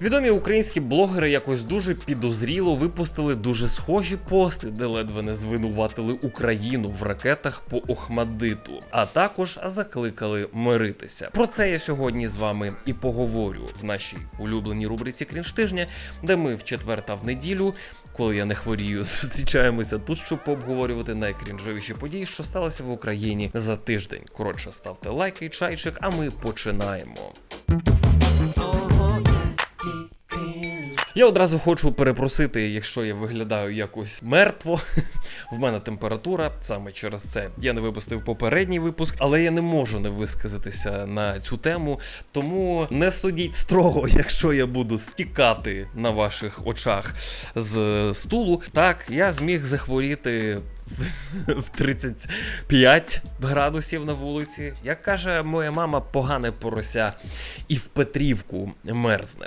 Відомі українські блогери якось дуже підозріло випустили дуже схожі пости, де ледве не звинуватили Україну в ракетах по Охмадиту, а також закликали миритися. Про це я сьогодні з вами і поговорю в нашій улюбленій рубриці Крінж тижня, де ми в четвер та в неділю. Коли я не хворію, зустрічаємося тут, щоб пообговорювати найкрінжовіші події, що сталося в Україні за тиждень. Коротше, ставте лайки чайчик, а ми починаємо. Я одразу хочу перепросити, якщо я виглядаю якось мертво. В мене температура, саме через це я не випустив попередній випуск, але я не можу не висказатися на цю тему. Тому не судіть строго, якщо я буду стікати на ваших очах з стулу. Так, я зміг захворіти. в- В 35 градусів на вулиці. Як каже моя мама, погане порося і в Петрівку мерзне.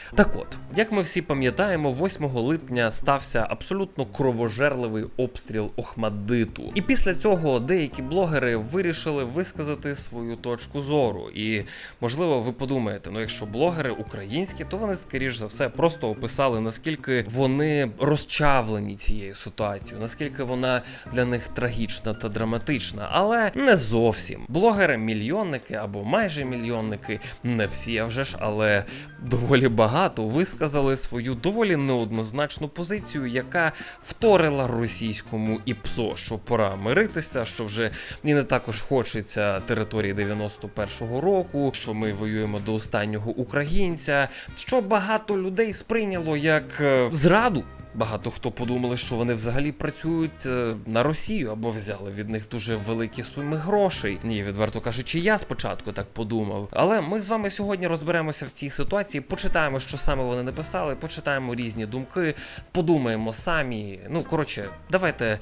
Так от, як ми всі пам'ятаємо, 8 липня стався абсолютно кровожерливий обстріл Охмаддиту. І після цього деякі блогери вирішили висказати свою точку зору. І можливо, ви подумаєте, ну якщо блогери українські, то вони скоріш за все просто описали наскільки вони розчавлені цією ситуацією, наскільки вона для них трагічна та драматична, але не зовсім. Блогери мільйонники або майже мільйонники, не всі, а вже ж, але доволі багато висказали свою доволі неоднозначну позицію, яка вторила російському ІПСО, що пора миритися, що вже і не також хочеться території 91-го року, що ми воюємо до останнього українця, що багато людей сприйняло як е, зраду. Багато хто подумали, що вони взагалі працюють е, на Росію або взяли від них дуже великі суми грошей. Ні, відверто кажучи, я спочатку так подумав. Але ми з вами сьогодні розберемося в цій ситуації, почитаємо, що саме вони написали, почитаємо різні думки, подумаємо самі. Ну коротше, давайте.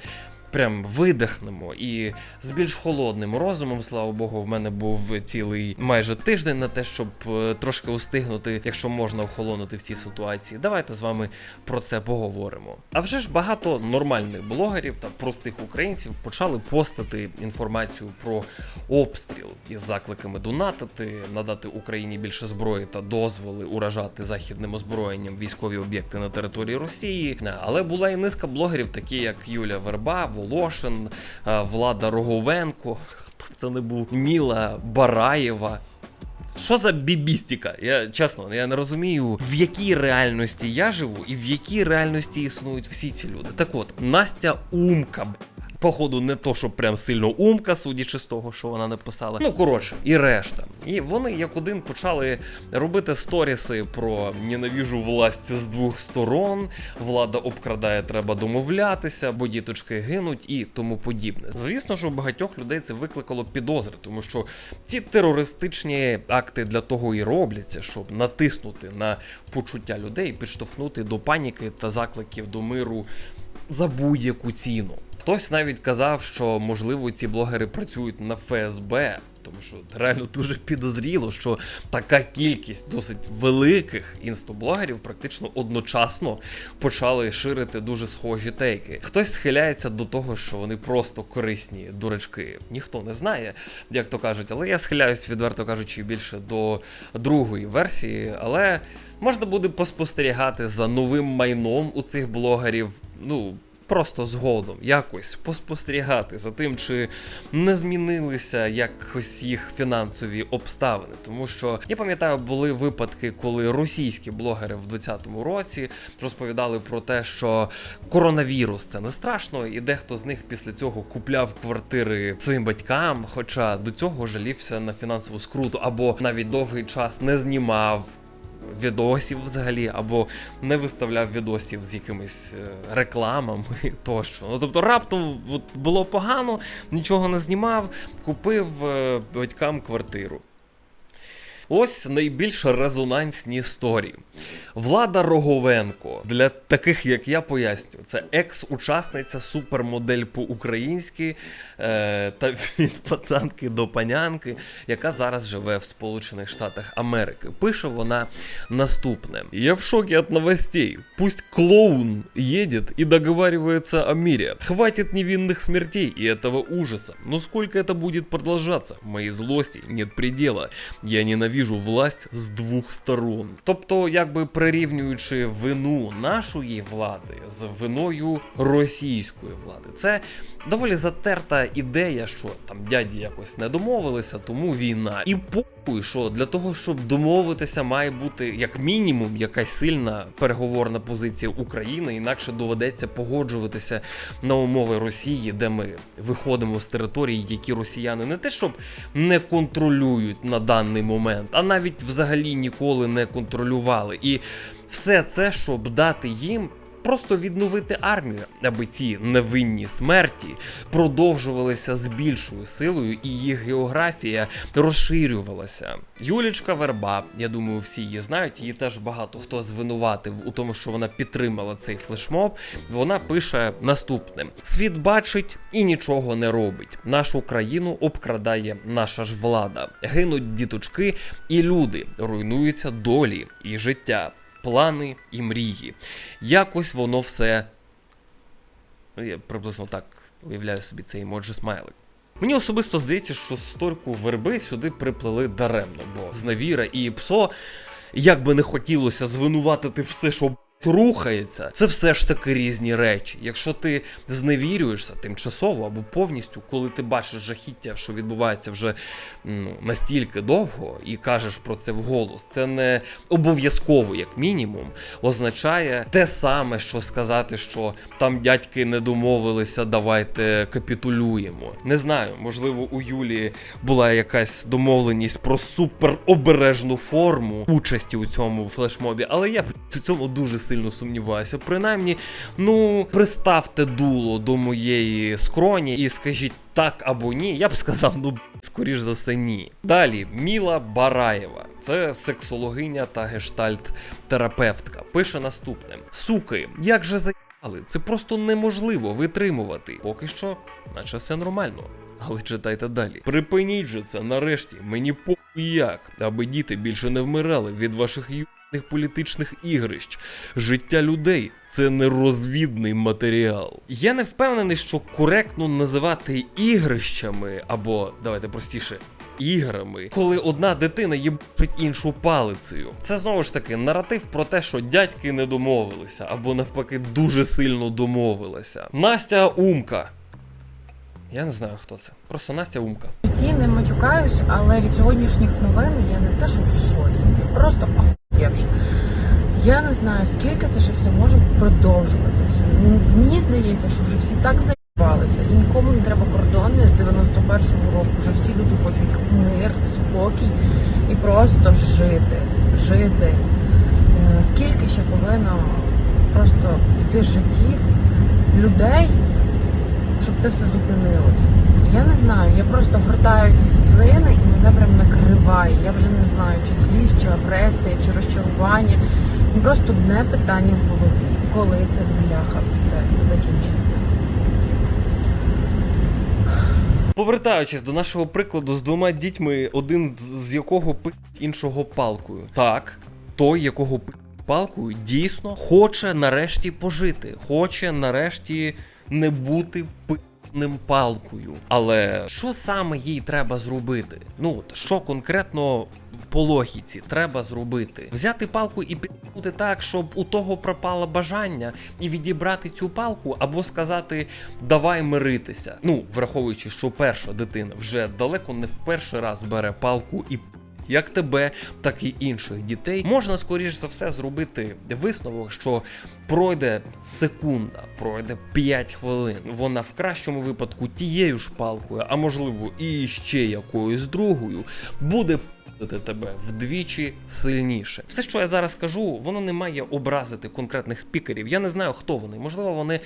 Прям видихнемо і з більш холодним розумом, слава Богу, в мене був цілий майже тиждень на те, щоб е, трошки устигнути, якщо можна охолонути в цій ситуації. Давайте з вами про це поговоримо. А вже ж багато нормальних блогерів та простих українців почали постати інформацію про обстріл із закликами донатити, надати Україні більше зброї та дозволи уражати західним озброєнням військові об'єкти на території Росії. Але була і низка блогерів, такі як Юля Верба, Волошин, е, Влада Роговенко. Хто б це не був Міла Бараєва. Що за бібістіка? Я чесно, я не розумію, в якій реальності я живу і в якій реальності існують всі ці люди. Так от, Настя Умка. Походу, не то, що прям сильно умка, судячи з того, що вона написала. Ну, коротше, і решта. І вони як один почали робити сторіси про ненавіжу власть з двох сторон, влада обкрадає, треба домовлятися, бо діточки гинуть і тому подібне. Звісно, що у багатьох людей це викликало підозри, тому що ці терористичні акти для того і робляться, щоб натиснути на почуття людей, підштовхнути до паніки та закликів до миру за будь-яку ціну. Хтось навіть казав, що можливо ці блогери працюють на ФСБ, тому що реально дуже підозріло, що така кількість досить великих інстоблогерів практично одночасно почали ширити дуже схожі тейки. Хтось схиляється до того, що вони просто корисні дурачки. Ніхто не знає, як то кажуть, але я схиляюсь, відверто кажучи, більше до другої версії, але можна буде поспостерігати за новим майном у цих блогерів. Ну. Просто згодом якось поспостерігати за тим, чи не змінилися якось їх фінансові обставини. Тому що я пам'ятаю, були випадки, коли російські блогери в 2020 році розповідали про те, що коронавірус це не страшно, і дехто з них після цього купляв квартири своїм батькам, хоча до цього жалівся на фінансову скруту, або навіть довгий час не знімав відосів взагалі, або не виставляв відосів з якимись е, рекламами тощо. Ну тобто раптом от, було погано, нічого не знімав, купив е, батькам квартиру. Ось найбільш резонансні історії. Влада Роговенко для таких, як я поясню, це екс-учасниця супермодель по-українськи е, та від пацанки до панянки, яка зараз живе в Сполучених Штатах Америки. Пише вона наступне: Я в шоке от новостей. Пусть клоун едет и договаривается о мире. Хватит невинных смертей и этого ужаса. Но сколько это будет продолжаться? Моей злости нет предела. Я ненавижу вижу власть з двох сторон. Тобто, якби прирівнюючи вину нашої влади з виною російської влади, це доволі затерта ідея, що там дяді якось не домовилися, тому війна. І похуй, що для того, щоб домовитися, має бути як мінімум якась сильна переговорна позиція України, інакше доведеться погоджуватися на умови Росії, де ми виходимо з територій, які росіяни не те, щоб не контролюють на даний момент, а навіть взагалі ніколи не контролювали. І все це, щоб дати їм. Просто відновити армію, аби ці невинні смерті продовжувалися з більшою силою, і їх географія розширювалася. Юлічка Верба, я думаю, всі її знають. Її теж багато хто звинуватив у тому, що вона підтримала цей флешмоб. Вона пише наступне: світ бачить і нічого не робить. Нашу країну обкрадає наша ж влада. Гинуть діточки і люди, руйнуються долі і життя плани і мрії. Якось воно все. Я приблизно так уявляю собі цей емоджі смайлик. Мені особисто здається, що сторку верби сюди приплели даремно, бо зневіра і псо, як би не хотілося звинуватити все, що рухається, це все ж таки різні речі. Якщо ти зневірюєшся тимчасово або повністю, коли ти бачиш жахіття, що відбувається вже ну, настільки довго, і кажеш про це вголос, це не обов'язково, як мінімум, означає те саме, що сказати, що там дядьки не домовилися, давайте капітулюємо. Не знаю, можливо, у Юлії була якась домовленість про суперобережну форму участі у цьому флешмобі, але я в цьому дуже сильно сумніваюся. Принаймні, ну приставте дуло до моєї скроні і скажіть так або ні. Я б сказав, ну скоріш за все, ні. Далі Міла Бараєва, це сексологиня та гештальт-терапевтка. Пише наступне: Суки, як же заїбали, це просто неможливо витримувати. Поки що, наче все нормально. Але читайте далі. Припиніть же це нарешті, мені похуй як, аби діти більше не вмирали від ваших ю політичних ігрищ. Життя людей це не розвідний матеріал. Я не впевнений, що коректно називати ігрищами або давайте простіше. Іграми, коли одна дитина їбать іншу палицею. Це знову ж таки наратив про те, що дядьки не домовилися, або навпаки дуже сильно домовилися. Настя Умка. Я не знаю, хто це. Просто Настя Умка. житті не матюкаюсь, але від сьогоднішніх новин я не те, що в шоці. Я ахуєвши. Я не знаю, скільки це ще все може продовжуватися. Ну, Мені здається, що вже всі так заїбалися, і нікому не треба кордони з 91-го року. Вже всі люди хочуть мир, спокій і просто жити. Жити. Е, Скільки ще повинно просто йти життів людей, щоб це все зупинилось. Я не знаю, я просто гортаю ці світлини і мене прям накриває. Я вже не знаю, чи злість, чи агресія, чи розчарування. Просто одне питання в голові. Коли це бляха все закінчиться? Повертаючись до нашого прикладу з двома дітьми, один з якого пить іншого палкою. Так, той, якого пить палкою, дійсно хоче нарешті пожити, хоче нарешті не бути питним палкою. Але що саме їй треба зробити? Ну, що конкретно по логіці треба зробити? Взяти палку і підтягнути так, щоб у того пропало бажання, і відібрати цю палку, або сказати давай миритися. Ну, враховуючи, що перша дитина вже далеко не в перший раз бере палку і. Як тебе, так і інших дітей можна скоріш за все зробити висновок, що пройде секунда, пройде 5 хвилин. Вона в кращому випадку тією ж палкою, а можливо і ще якоюсь другою, буде тебе вдвічі сильніше. Все, що я зараз кажу, воно не має образити конкретних спікерів. Я не знаю, хто вони. Можливо, вони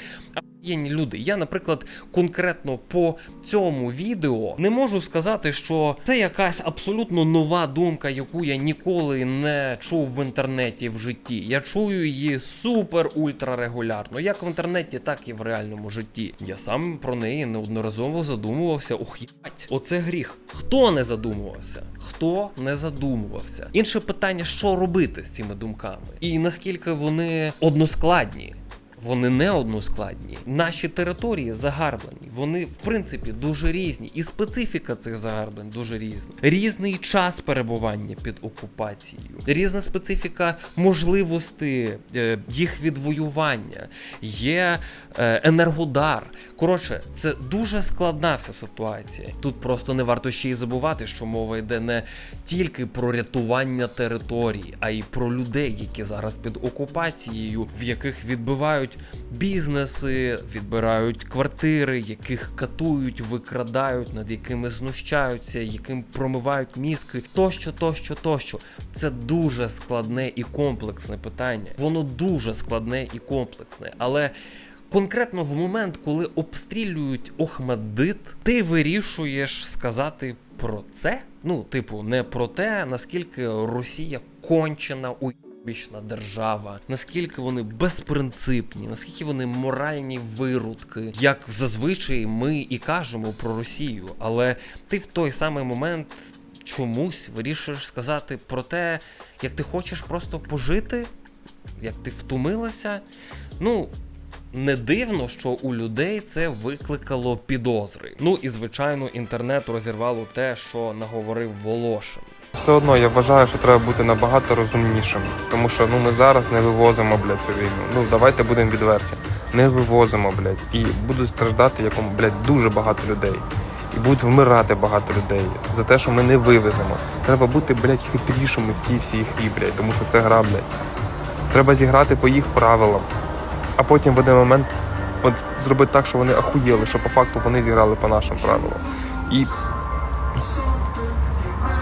Єні люди. Я, наприклад, конкретно по цьому відео не можу сказати, що це якась абсолютно нова думка, яку я ніколи не чув в інтернеті в житті. Я чую її супер ультра регулярно, як в інтернеті, так і в реальному житті. Я сам про неї неодноразово задумувався. Ох, єбать, оце гріх. Хто не задумувався? Хто не задумувався? Інше питання, що робити з цими думками, і наскільки вони односкладні вони не односкладні. Наші території загарблені. Вони в принципі дуже різні, і специфіка цих загарблень дуже різна. Різний час перебування під окупацією, різна специфіка можливості е, їх відвоювання, є е, енергодар. Коротше, це дуже складна вся ситуація. Тут просто не варто ще й забувати, що мова йде не тільки про рятування територій, а й про людей, які зараз під окупацією, в яких відбивають бізнеси, відбирають квартири, яких катують, викрадають, над якими знущаються, яким промивають мізки, тощо, тощо, тощо. Це дуже складне і комплексне питання. Воно дуже складне і комплексне, але. Конкретно в момент, коли обстрілюють Охмадит, ти вирішуєш сказати про це. Ну, типу, не про те, наскільки Росія кончена уйбічна держава, наскільки вони безпринципні, наскільки вони моральні виродки, як зазвичай ми і кажемо про Росію. Але ти в той самий момент чомусь вирішуєш сказати про те, як ти хочеш просто пожити, як ти втомилася. Ну. Не дивно, що у людей це викликало підозри. Ну і звичайно, інтернет розірвало те, що наговорив Волошин. Все одно я вважаю, що треба бути набагато розумнішим, тому що ну ми зараз не вивозимо блядь, цю війну. Ну давайте будемо відверті. Не вивозимо, блядь, і будуть страждати якому блядь, дуже багато людей. І будуть вмирати багато людей за те, що ми не вивеземо. Треба бути, блядь, хитрішими в цій всій грі, блядь, тому що це гра, блядь. Треба зіграти по їх правилам, а потім в один момент от, зробити так, що вони ахуєли, що по факту вони зіграли по нашим правилам. І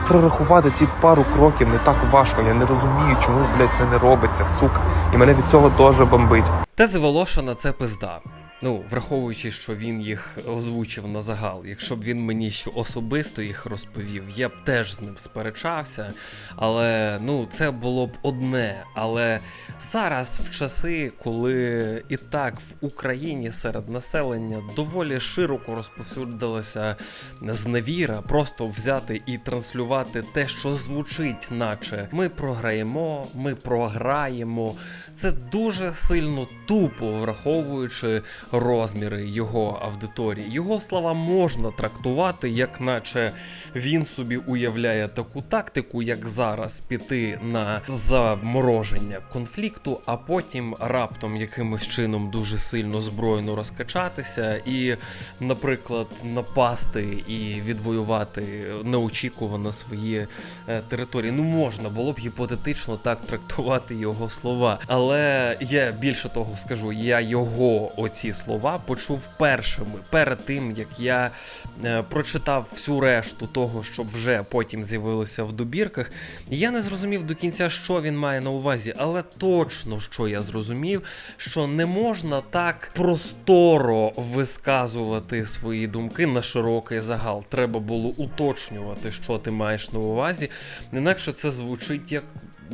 прорахувати ці пару кроків не так важко. Я не розумію, чому, блядь, це не робиться, сука. І мене від цього дуже бомбить. Та зволошена це пизда. Ну, враховуючи, що він їх озвучив на загал, якщо б він мені ще особисто їх розповів, я б теж з ним сперечався. Але ну, це було б одне. Але зараз, в часи, коли і так в Україні серед населення доволі широко розповсюдилася зневіра, просто взяти і транслювати те, що звучить, наче ми програємо, ми програємо. Це дуже сильно тупо, враховуючи розміри його аудиторії. Його слова можна трактувати, як наче він собі уявляє таку тактику, як зараз піти на замороження конфлікту, а потім раптом якимось чином дуже сильно збройно розкачатися і, наприклад, напасти і відвоювати неочікувано свої е, території. Ну можна було б гіпотетично так трактувати його слова. Але я більше того скажу, я його оці слова почув першими перед тим, як я е, прочитав всю решту того, що вже потім з'явилося в добірках. Я не зрозумів до кінця, що він має на увазі, але точно що я зрозумів, що не можна так просторо висказувати свої думки на широкий загал. Треба було уточнювати, що ти маєш на увазі. Інакше це звучить як.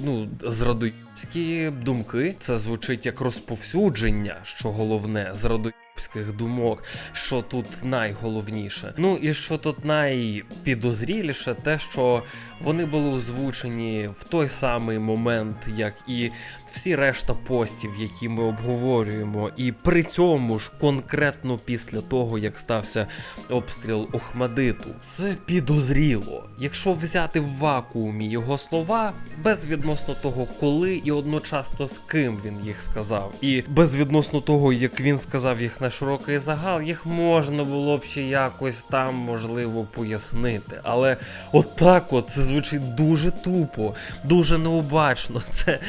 Ну, зрадоїбські думки, це звучить як розповсюдження, що головне, зрадоїбських думок, що тут найголовніше. Ну і що тут найпідозріліше, те, що вони були озвучені в той самий момент, як і всі решта постів, які ми обговорюємо, і при цьому ж конкретно після того, як стався обстріл Охмадиту, це підозріло. Якщо взяти в вакуумі його слова, безвідносно того, коли і одночасно з ким він їх сказав, і безвідносно того, як він сказав їх на широкий загал, їх можна було б ще якось там можливо пояснити. Але отак, от це звучить дуже тупо, дуже необачно. Це,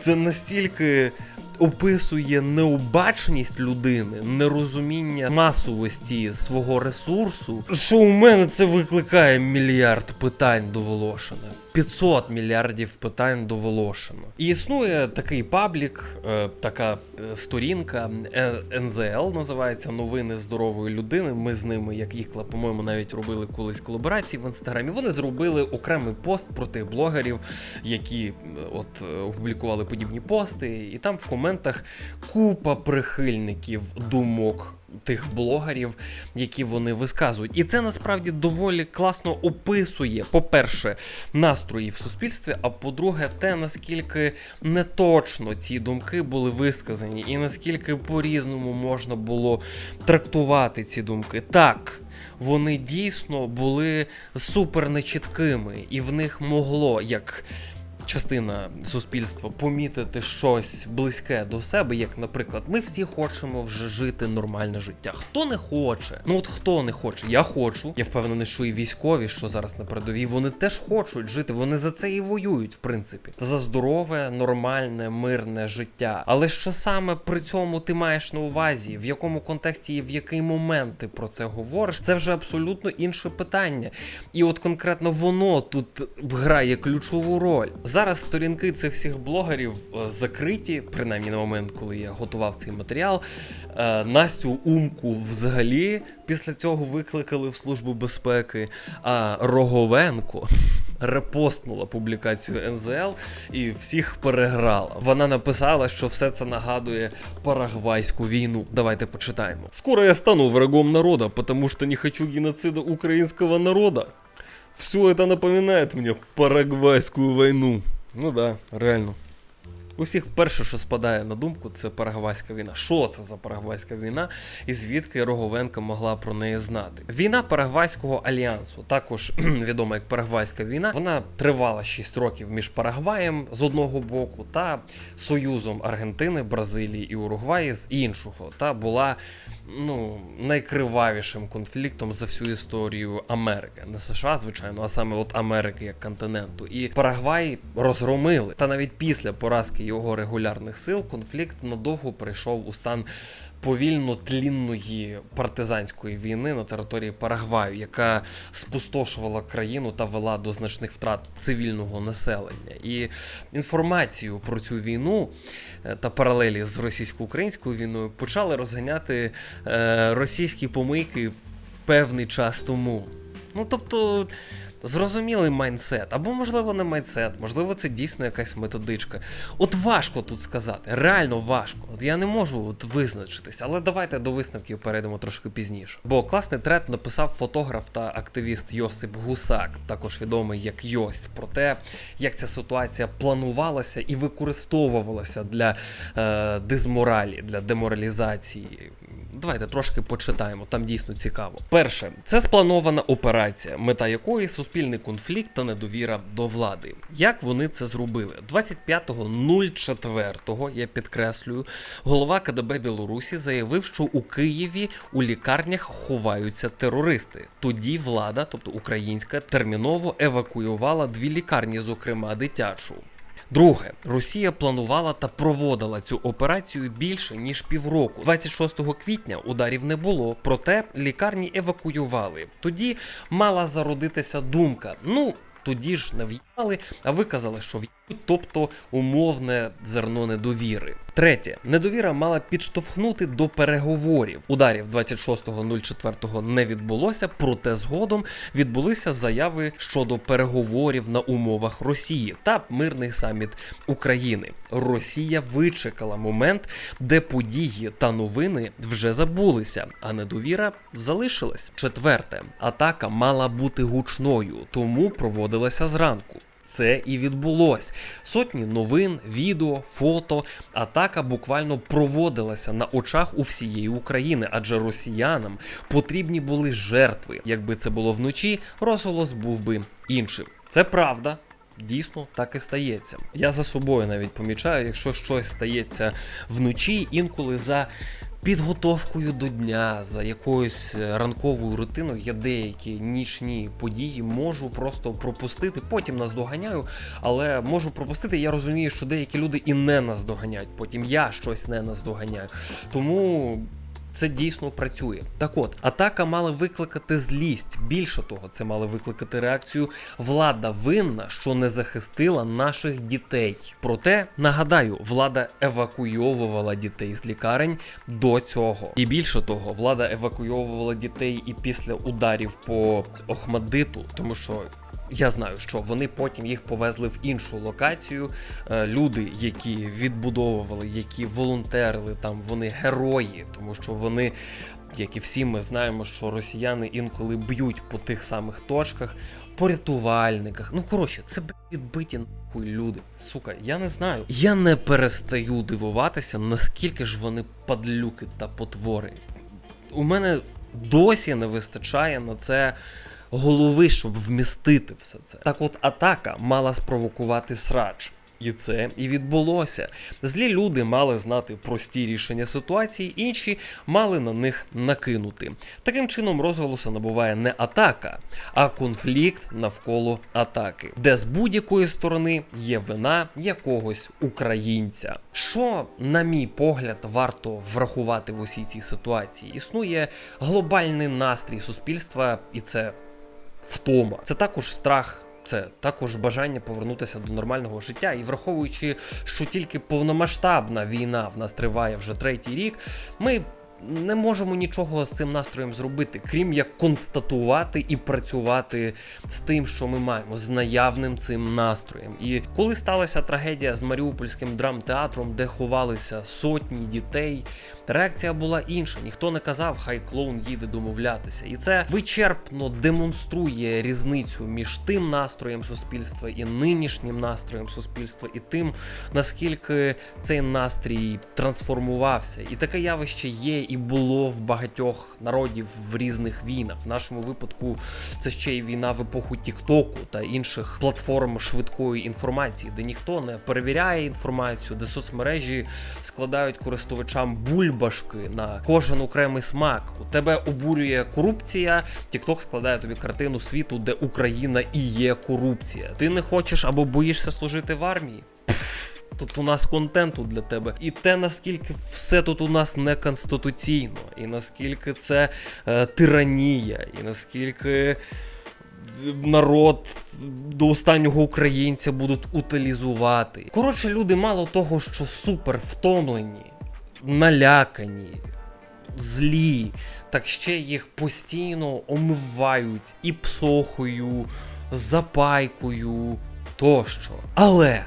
це настільки. Описує необачність людини, нерозуміння масовості свого ресурсу, що у мене це викликає мільярд питань до Волошина. 500 мільярдів питань до Волошина. І існує такий паблік, е, така е, сторінка е, НЗЛ називається Новини здорової людини. Ми з ними, як Ікла, по-моєму, навіть робили колись колаборації в інстаграмі. Вони зробили окремий пост про тих блогерів, які е, от е, опублікували подібні пости, і там в коментах купа прихильників думок тих блогерів, які вони висказують. І це насправді доволі класно описує, по-перше, настрої в суспільстві, а по-друге, те, наскільки неточно ці думки були висказані, і наскільки по-різному можна було трактувати ці думки. Так. Вони дійсно були супер нечіткими, і в них могло як частина суспільства помітити щось близьке до себе, як, наприклад, ми всі хочемо вже жити нормальне життя. Хто не хоче? Ну от хто не хоче? Я хочу. Я впевнений, що і військові, що зараз на передовій, вони теж хочуть жити. Вони за це і воюють, в принципі, за здорове, нормальне, мирне життя. Але що саме при цьому ти маєш на увазі, в якому контексті і в який момент ти про це говориш, це вже абсолютно інше питання. І от конкретно воно тут грає ключову роль. Зараз сторінки цих всіх блогерів е, закриті, принаймні на момент, коли я готував цей матеріал. Е, Настю Умку взагалі після цього викликали в службу безпеки. А Роговенко репостнула публікацію НЗЛ і всіх переграла. Вона написала, що все це нагадує Парагвайську війну. Давайте почитаємо. Скоро я стану врагом народа, потому что не хочу геноцида украинского народа. Все это напоминает мне парагвайскую войну. Ну да, реально. У всіх перше, що спадає на думку, це Парагвайська війна. Що це за Парагвайська війна і звідки Роговенко могла про неї знати? Війна Парагвайського альянсу, також відома як Парагвайська війна, вона тривала 6 років між Парагваєм з одного боку та Союзом Аргентини, Бразилії і Уругваї з іншого. Та була ну, найкривавішим конфліктом за всю історію Америки. Не США, звичайно, а саме от Америки як континенту. І Парагвай розгромили. Та навіть після поразки його регулярних сил конфлікт надовго перейшов у стан повільно тлінної партизанської війни на території Парагваю, яка спустошувала країну та вела до значних втрат цивільного населення. І інформацію про цю війну е, та паралелі з російсько-українською війною почали розганяти е, російські помийки певний час тому. Ну тобто. Зрозумілий майндсет, або можливо не майндсет, можливо, це дійсно якась методичка. От важко тут сказати, реально важко. От я не можу от визначитись, але давайте до висновків перейдемо трошки пізніше. Бо класний трет написав фотограф та активіст Йосип Гусак, також відомий як Йость, про те, як ця ситуація планувалася і використовувалася для е, дизморалі, для деморалізації. Давайте трошки почитаємо, там дійсно цікаво. Перше, це спланована операція, мета якої суспільний конфлікт та недовіра до влади. Як вони це зробили? 25.04, я підкреслюю, голова КДБ Білорусі заявив, що у Києві у лікарнях ховаються терористи. Тоді влада, тобто українська, терміново евакуювала дві лікарні, зокрема дитячу. Друге, Росія планувала та проводила цю операцію більше ніж півроку. 26 квітня ударів не було, проте лікарні евакуювали. Тоді мала зародитися думка: ну. Тоді ж не в'їбали, а ви казали, що в'їбуть, тобто умовне зерно недовіри. Третє, недовіра мала підштовхнути до переговорів. Ударів 26.04 не відбулося, проте згодом відбулися заяви щодо переговорів на умовах Росії та мирний саміт України. Росія вичекала момент, де події та новини вже забулися, а недовіра залишилась. Четверте, атака мала бути гучною, тому проводилася зранку. Це і відбулось. Сотні новин, відео, фото. Атака буквально проводилася на очах у всієї України, адже росіянам потрібні були жертви. Якби це було вночі, розголос був би іншим. Це правда. Дійсно, так і стається. Я за собою навіть помічаю, якщо щось стається вночі, інколи за підготовкою до дня, за якоюсь е, ранковою рутиною, я деякі нічні події можу просто пропустити. Потім наздоганяю, але можу пропустити. Я розумію, що деякі люди і не наздоганяють. Потім я щось не наздоганяю. Тому. Це дійсно працює. Так от, атака мала викликати злість. Більше того, це мало викликати реакцію. Влада винна, що не захистила наших дітей. Проте нагадаю, влада евакуйовувала дітей з лікарень до цього. І більше того, влада евакуйовувала дітей і після ударів по Охмадиту, тому що Я знаю, що вони потім їх повезли в іншу локацію. Е, Люди, які відбудовували, які волонтерили там, вони герої, тому що вони, як і всі, ми знаємо, що росіяни інколи б'ють по тих самих точках, по рятувальниках. Ну коротше, це відбиті нахуй люди. Сука, я не знаю. Я не перестаю дивуватися, наскільки ж вони падлюки та потвори. У мене досі не вистачає на це голови, щоб вмістити все це. Так от атака мала спровокувати срач. І це і відбулося. Злі люди мали знати прості рішення ситуації, інші мали на них накинути. Таким чином, розголоса набуває не атака, а конфлікт навколо атаки, де з будь-якої сторони є вина якогось українця. Що, на мій погляд, варто врахувати в усій цій ситуації? Існує глобальний настрій суспільства, і це втома. Це також страх. Це також бажання повернутися до нормального життя. І враховуючи, що тільки повномасштабна війна в нас триває вже третій рік, ми не можемо нічого з цим настроєм зробити, крім як констатувати і працювати з тим, що ми маємо, з наявним цим настроєм. І коли сталася трагедія з Маріупольським драмтеатром, де ховалися сотні дітей, реакція була інша. Ніхто не казав, хай клоун їде домовлятися. І це вичерпно демонструє різницю між тим настроєм суспільства і нинішнім настроєм суспільства, і тим, наскільки цей настрій трансформувався. І таке явище є і було в багатьох народів в різних війнах. В нашому випадку це ще й війна в епоху Тіктоку та інших платформ швидкої інформації, де ніхто не перевіряє інформацію, де соцмережі складають користувачам бульбашки на кожен окремий смак. У тебе обурює корупція. Тікток складає тобі картину світу, де Україна і є корупція. Ти не хочеш або боїшся служити в армії? Тут у нас контенту для тебе. І те, наскільки все тут у нас не конституційно, і наскільки це е, тиранія, і наскільки народ до останнього українця будуть утилізувати. Коротше, люди мало того, що супер втомлені, налякані, злі, так ще їх постійно омивають і псохою, запайкою тощо. Але.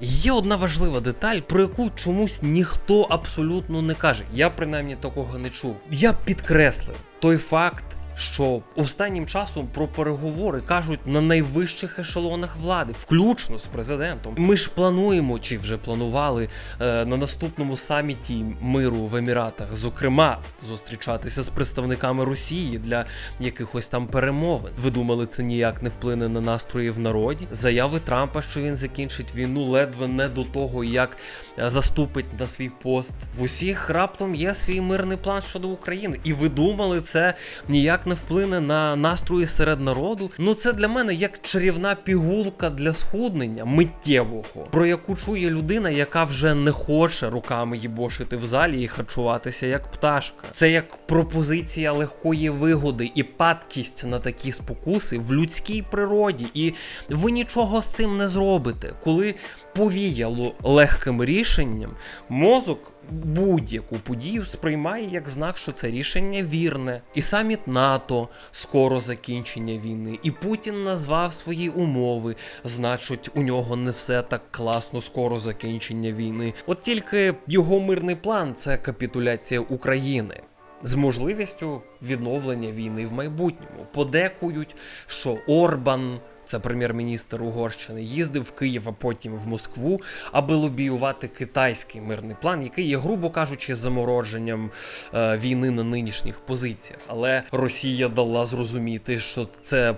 Є одна важлива деталь, про яку чомусь ніхто абсолютно не каже. Я принаймні такого не чув. Я підкреслив той факт, що останнім часом про переговори кажуть на найвищих ешелонах влади, включно з президентом. Ми ж плануємо чи вже планували е, на наступному саміті миру в Еміратах, зокрема, зустрічатися з представниками Росії для якихось там перемовин. Ви думали, це ніяк не вплине на настрої в народі? Заяви Трампа, що він закінчить війну, ледве не до того, як е, заступить на свій пост. В усіх раптом є свій мирний план щодо України. І ви думали, це ніяк не вплине на настрої серед народу. Ну це для мене як чарівна пігулка для схуднення миттєвого, про яку чує людина, яка вже не хоче руками їбошити в залі і харчуватися як пташка. Це як пропозиція легкої вигоди і падкість на такі спокуси в людській природі. І ви нічого з цим не зробите, коли повіяло легким рішенням, мозок будь-яку подію сприймає як знак, що це рішення вірне. І саміт НАТО скоро закінчення війни. І Путін назвав свої умови. Значить, у нього не все так класно, скоро закінчення війни. От тільки його мирний план це капітуляція України. З можливістю відновлення війни в майбутньому подекують, що Орбан, це прем'єр-міністр Угорщини, їздив в Київ, а потім в Москву, аби лобіювати китайський мирний план, який є, грубо кажучи, замородженням е, війни на нинішніх позиціях. Але Росія дала зрозуміти, що це.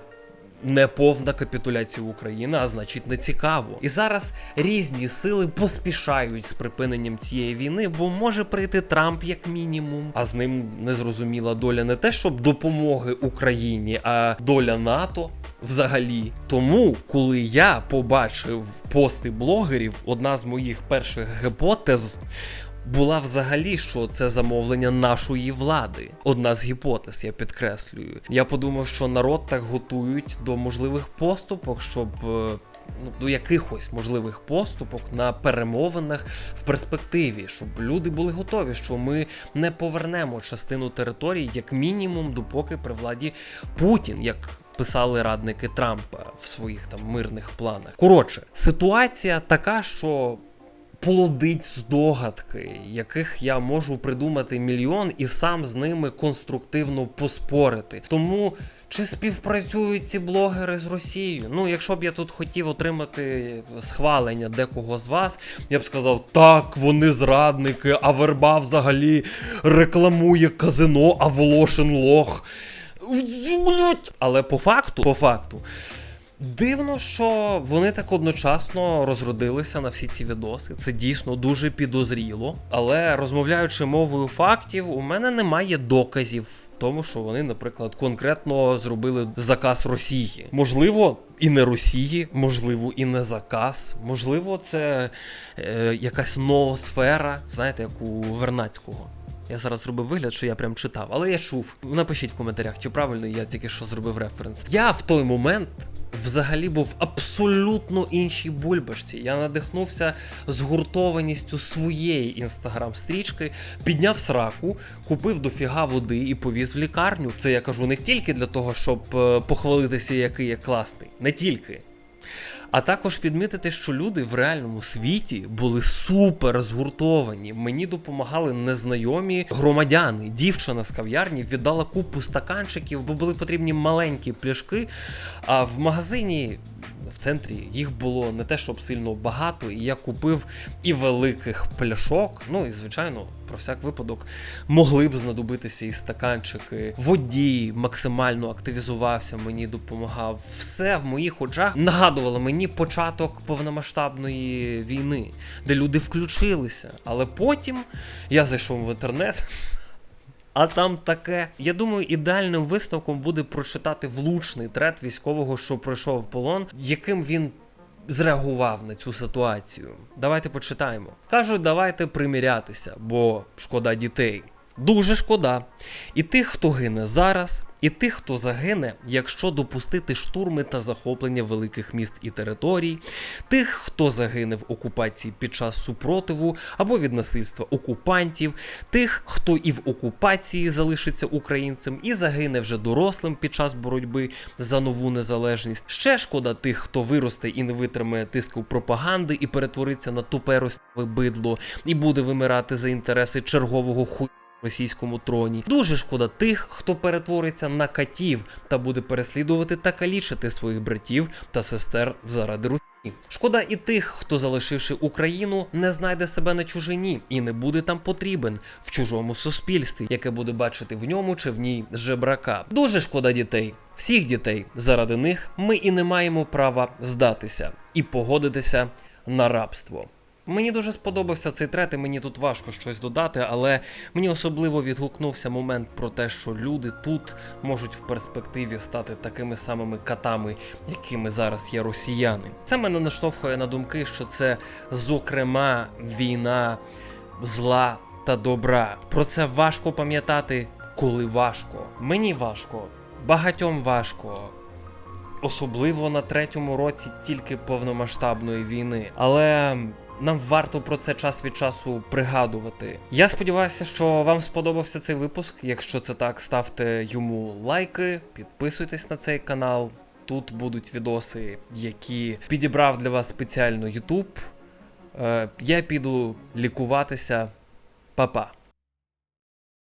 Не повна капітуляція України, а значить не цікаво. І зараз різні сили поспішають з припиненням цієї війни, бо може прийти Трамп як мінімум, а з ним незрозуміла доля не те, щоб допомоги Україні, а доля НАТО взагалі. Тому, коли я побачив пости блогерів, одна з моїх перших гіпотез. Була взагалі, що це замовлення нашої влади. Одна з гіпотез, я підкреслюю. Я подумав, що народ так готують до можливих поступок, щоб. е, Ну, до якихось можливих поступок на перемовинах в перспективі, щоб люди були готові, що ми не повернемо частину території, як мінімум, допоки при владі Путін, як писали радники Трампа в своїх там мирних планах. Коротше, ситуація така, що плодить здогадки, яких я можу придумати мільйон і сам з ними конструктивно поспорити. Тому чи співпрацюють ці блогери з Росією? Ну, якщо б я тут хотів отримати схвалення декого з вас, я б сказав, так, вони зрадники, а верба взагалі рекламує казино, а Волошин лох. Блять. Але по факту, по факту, Дивно, що вони так одночасно розродилися на всі ці відоси. Це дійсно дуже підозріло. Але розмовляючи мовою фактів, у мене немає доказів в тому, що вони, наприклад, конкретно зробили заказ Росії. Можливо, і не Росії, можливо, і не заказ. Можливо, це е, якась ноосфера, знаєте, як у Вернацького. Я зараз зробив вигляд, що я прям читав, але я чув. Напишіть в коментарях, чи правильно я тільки що зробив референс. Я в той момент взагалі був абсолютно іншій бульбашці. Я надихнувся згуртованістю своєї інстаграм-стрічки, підняв сраку, купив дофіга води і повіз в лікарню. Це я кажу не тільки для того, щоб е, похвалитися, який я класний, не тільки. А також підмітити, що люди в реальному світі були супер згуртовані. Мені допомагали незнайомі громадяни. Дівчина з кав'ярні віддала купу стаканчиків, бо були потрібні маленькі пляшки. А в магазині в центрі їх було не те, щоб сильно багато, і я купив і великих пляшок. Ну і звичайно, про всяк випадок могли б знадобитися і стаканчики. Водій максимально активізувався, мені допомагав. Все в моїх очах нагадувало мені початок повномасштабної війни, де люди включилися. Але потім я зайшов в інтернет. А там таке. Я думаю, ідеальним висновком буде прочитати влучний трет військового, що пройшов полон, яким він зреагував на цю ситуацію. Давайте почитаємо. Кажуть, давайте примірятися, бо шкода дітей. Дуже шкода. І тих, хто гине зараз, і тих, хто загине, якщо допустити штурми та захоплення великих міст і територій, тих, хто загине в окупації під час супротиву або від насильства окупантів, тих, хто і в окупації залишиться українцем і загине вже дорослим під час боротьби за нову незалежність. Ще шкода тих, хто виросте і не витримає тиску пропаганди і перетвориться на тупе бидло і буде вимирати за інтереси чергового ху російському троні. Дуже шкода тих, хто перетвориться на катів та буде переслідувати та калічити своїх братів та сестер заради Русі. Шкода і тих, хто, залишивши Україну, не знайде себе на чужині і не буде там потрібен в чужому суспільстві, яке буде бачити в ньому чи в ній жебрака. Дуже шкода дітей. Всіх дітей заради них ми і не маємо права здатися і погодитися на рабство. Мені дуже сподобався цей трет, і мені тут важко щось додати, але мені особливо відгукнувся момент про те, що люди тут можуть в перспективі стати такими самими катами, якими зараз є росіяни. Це мене наштовхує на думки, що це зокрема війна зла та добра. Про це важко пам'ятати, коли важко. Мені важко, багатьом важко. Особливо на третьому році тільки повномасштабної війни. Але нам варто про це час від часу пригадувати. Я сподіваюся, що вам сподобався цей випуск. Якщо це так, ставте йому лайки, підписуйтесь на цей канал. Тут будуть відоси, які підібрав для вас спеціально YouTube. Е, я піду лікуватися. Па-па.